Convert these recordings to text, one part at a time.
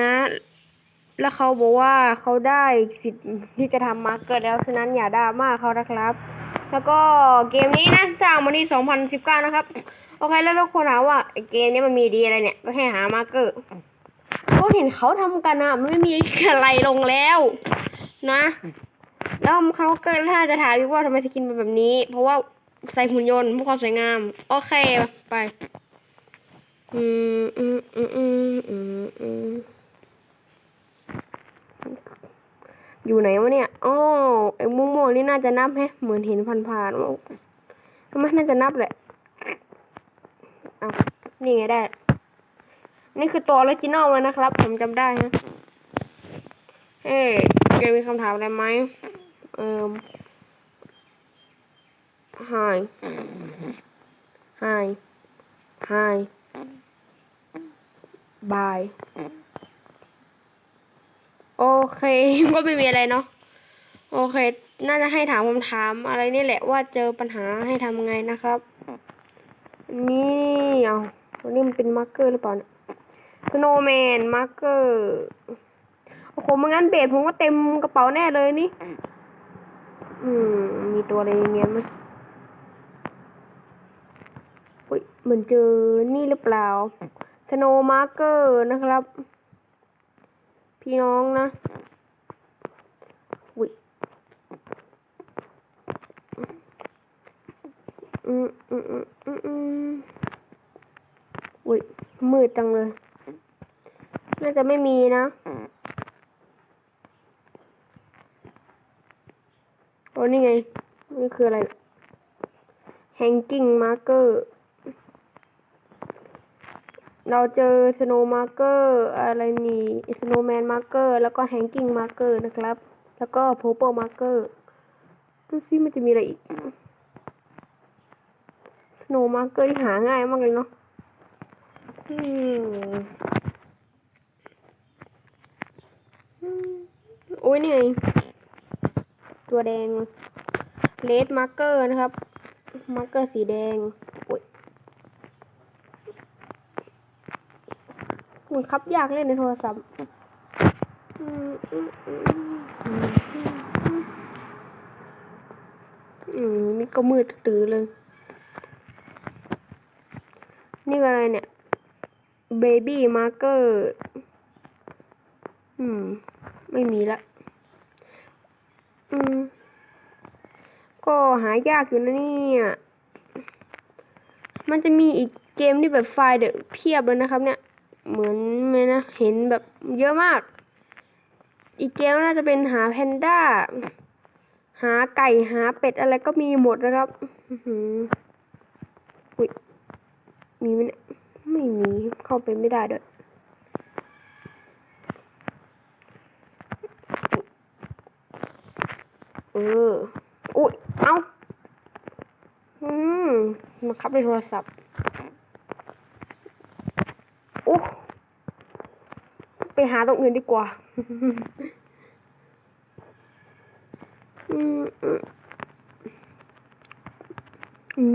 นะ แล้วเขาบอกว่าเขาได้สิทธิ์ที่จะทำมาเกอร์แล้วฉะนั้นอย่าด่ามากเขานะครับ แล้วก็เกมนี้นะสร้างมาที่2019 นะครับ โอเคแล้วทุกคนถามว่าไอเกมนี้มันมีดีอะไรเนี่ยก็แค่หามาร์เกอร์ก็เห็นเขาทำกันนะมันไม่มีอะไรลงแล้ว นะแล้วเขาก็ถ้าจะถามอีกว่าทำไมสกินเป็นแบบนี้ เพราะว่าใส่หุ่นยนต์เพื่อความสวยงาม โอเค ไป อืมอืมอืมอืมอืม อยู่ไหนวะเนี่ยอ๋อไอ้ม่วงๆนี่น่าจะนับแฮะเหมือนเห็นผ่านๆว่าทำไมน่าจะนับแหละอ้าวนี่ไงได้ นี่คือตัวออริจินอลเลยนะครับ ผมจำได้ฮะ เฮ้ยแกมีคำถามอะไรไหมเอ่อ hi hi hi bye โอเค ก็ไม่มีอะไรเนาะโอเค น่าจะให้ถามคำถามอะไรนี่แหละว่าเจอปัญหาให้ทำไงนะครับ นี่เอาตัวนี้มันเป็นมาร์กเกอร์หรือเปล่าเนี่ย snowman มาร์กเกอร์โอ้โหไม่งั้นเบสผมก็เต็มกระเป๋าแน่เลยนี่ อืม มีตัวอะไรเงี้ยมั้ยอุ้ยเหมือนเจอนี่หรือเปล่า snow marker นะครับ พี่น้องนะอุ้ยอืมอืมอืมอืมอืมอุ้ยมืดจังเลย น่าจะไม่มีนะโอ้นี่ไง นี่คืออะไร hanging marker เราเจอ snow marker อะไรนี่ snowman marker แล้วก็ hanging marker นะครับ แล้วก็ purple marker ดูซิมันจะมีอะไรอีก snow marker ที่หาง่ายมากเลยเนาะอืมโอ้ยนี่ไงตัวแดง red marker นะครับ มาร์เกอร์สีแดง โอ้ยมันครับยากเล่นในโทรศัพท์อืมนี่ก็มืดตื้อเลย นี่อะไรเนี่ย baby marker อืม ไม่มีละ อืม ก็หายากอยู่นะเนี่ย มันจะมีอีกเกมที่แบบไฟล์เดเพียบเลยนะครับเนี่ย เหมือนไหมนะ เห็นแบบเยอะมาก อีกเกมน่าจะเป็นหาแพนด้า หาไก่หาเป็ดอะไรก็มีหมดนะครับอือหืออุ้ยมีไหมนะไม่มีเข้าไปไม่ได้ด้วยเออ อุ้ย เอาอืมมาคับในโทรศัพท์ อ้ไปหาตรงอื่นดีกว่าอืม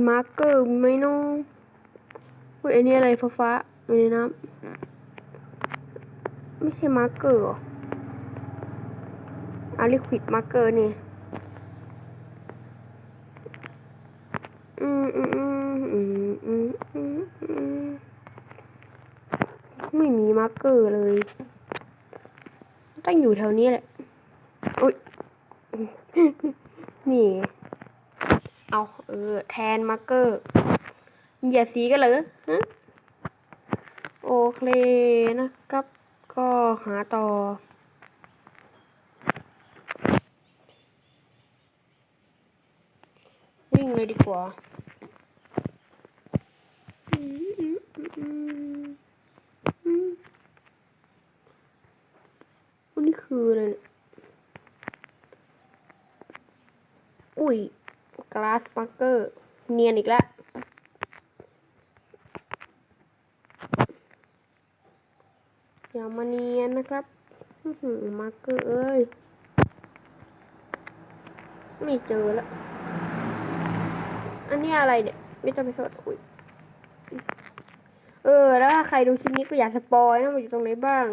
มาร์เกอร์ไหมน้องอุ้ยอันนี้อะไรฟ้าฟ้าๆอยู่ในน้ำไม่ใช่มาร์เกอร์หรออาลิควิดมาร์เกอร์นี่ อืมอืมอืมอืมอืมอืมอืมไม่มีมาร์กเกอร์เลย ต้องอยู่แถวนี้แหละอุ้ยนี่ เอาเออแทนมาร์กเกอร์อย่าสีกันเลยฮะโอเคนะครับ ก็หาต่อวิ่งเลยดีกว่ามอืมอืมอืม นี่ คืออะไรเนี่ยอุ้ย glass marker เนียนอีกแล้วอย่ามาเนียนนะครับมาร์เกอร์เอ้ย ไม่เจอแล้ว อันนี้อะไรเนี่ย ไม่ต้องไปสดอุ้ย ออแล้วถ้าใครดูคลิปนี้ก็อย่าสปอยนะมันอยู่ตรงไหนบ้าง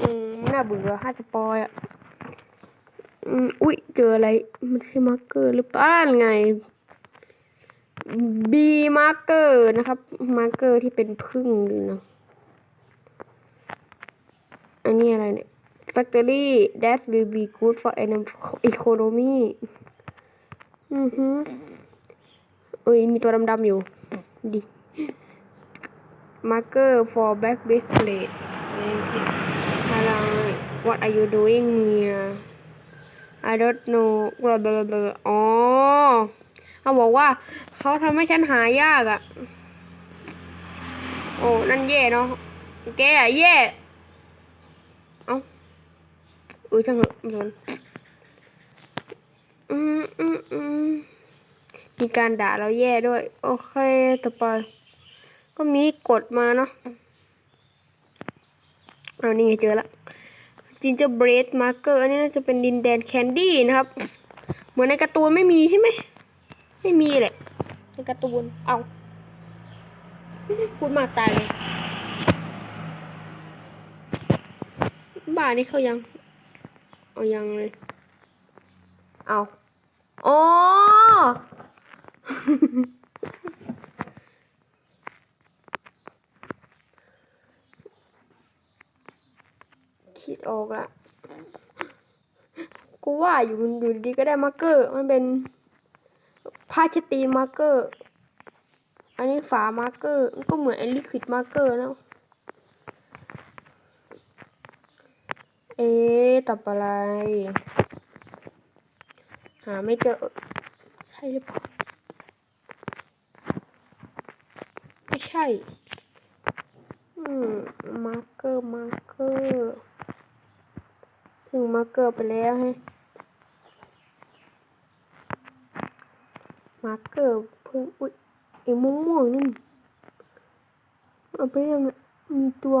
อืมน่าเบื่อถ้าสปอยอะ อืมอุ้ยเจออะไร มันใช่มาร์เกอร์หรือเปล่าไง B มาร์เกอร์นะครับ มาร์เกอร์ที่เป็นพึ่งอยู่นะอันนี้อะไรเนี่ย factory that will be good for an economy อือฮึเอ้ย มีตัวดำๆอยู่ดิ marker for back display อะไร what are you doing here I don't know blah blah blah อ๋อเขาบอกว่า เขาทำให้ฉันหายากอะ่ะ โอ้ นั่นแย่เนาะ แกอะแย่ เอ้าเออช่างเหอะไม่สนอืมอืมอืมมีการด่าเราแย่ด้วย โอเค ต่อไป ก็มีกดมาเนาะเอานี่ไงเจอละจินเจอร์เบรดมาร์เกอร์อันนี้น่าจะเป็นดินแดนแคนดี้นะครับ เหมือนในการ์ตูนไม่มีใช่ไหม ไม่มีแหละในการ์ตูน เอาพูดมากตายเลย บ้านนี้เขายัง เอายังเลย เอาอ๋อ คิดออกละกูว่าอยู่อยู่ดีๆก็ได้มาร์เกอร์ มันเป็นผ้าเชดตีนมาร์เกอร์ อันนี้ฝามาร์เกอร์มันก็เหมือนไอ้ลิควิดมาร์เกอร์แล้วเอ๊ะตอบอะไร หาไม่เจอ ใช่หรือเปล่าไม่ใช่ อืม มาร์เกอร์ มาร์เกอร์ ถึงมาเกอร์ไปแล้วให้มาเกอร์เพิ่งอุ้ยไอ้ม่วงๆนี่เอาไปยังมีตัว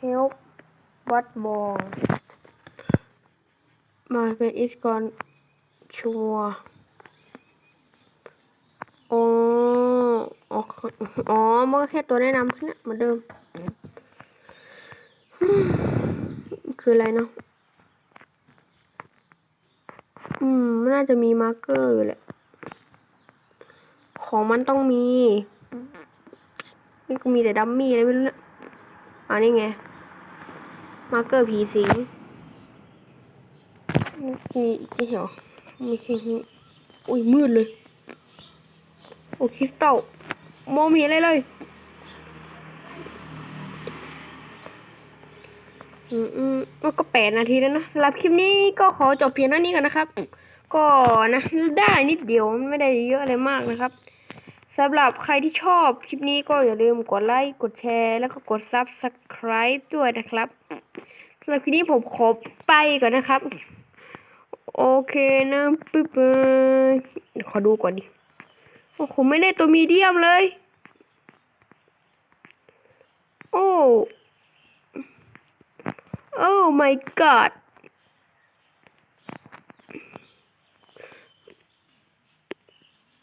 help what ball มาเป็น is gone ชัวอ๋ออ๋อ อ๋อ มันก็แค่ตัวแนะนำแค่นั้นเหมือนเดิม คืออะไรเนาะ อืมน่าจะมีมาร์เกอร์อยู่แหละ ของมันต้องมี นี่ก็มีแต่ดัมมี่อะไรไม่รู้เนี่ยอันนี้ไง มาร์เกอร์ผีสิง มีอีกไม่เหรอมีแค่นี้อุ้ยมืดเลย โอ้คริสตัลมองไม่เห็นอะไรเลย อืมก็แปดนาทีแล้วนะสำหรับคลิปนี้ก็ขอจบเพียงเท่านี้กันนะครับ ก็นะได้นิดเดียวมันไม่ได้เยอะอะไรมากนะครับสำหรับใครที่ชอบคลิปนี้ก็อย่าลืมกดไลค์ กดแชร์ แล้วก็กด Subscribe ด้วยนะครับสำหรับคลิปนี้ผมขอไปก่อนนะครับ โอเคนะปึ๊บขอดูก่อนดิโอ้ผมไม่ได้ตัวมีเดียมเลย โอ้ Oh my god.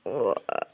ว้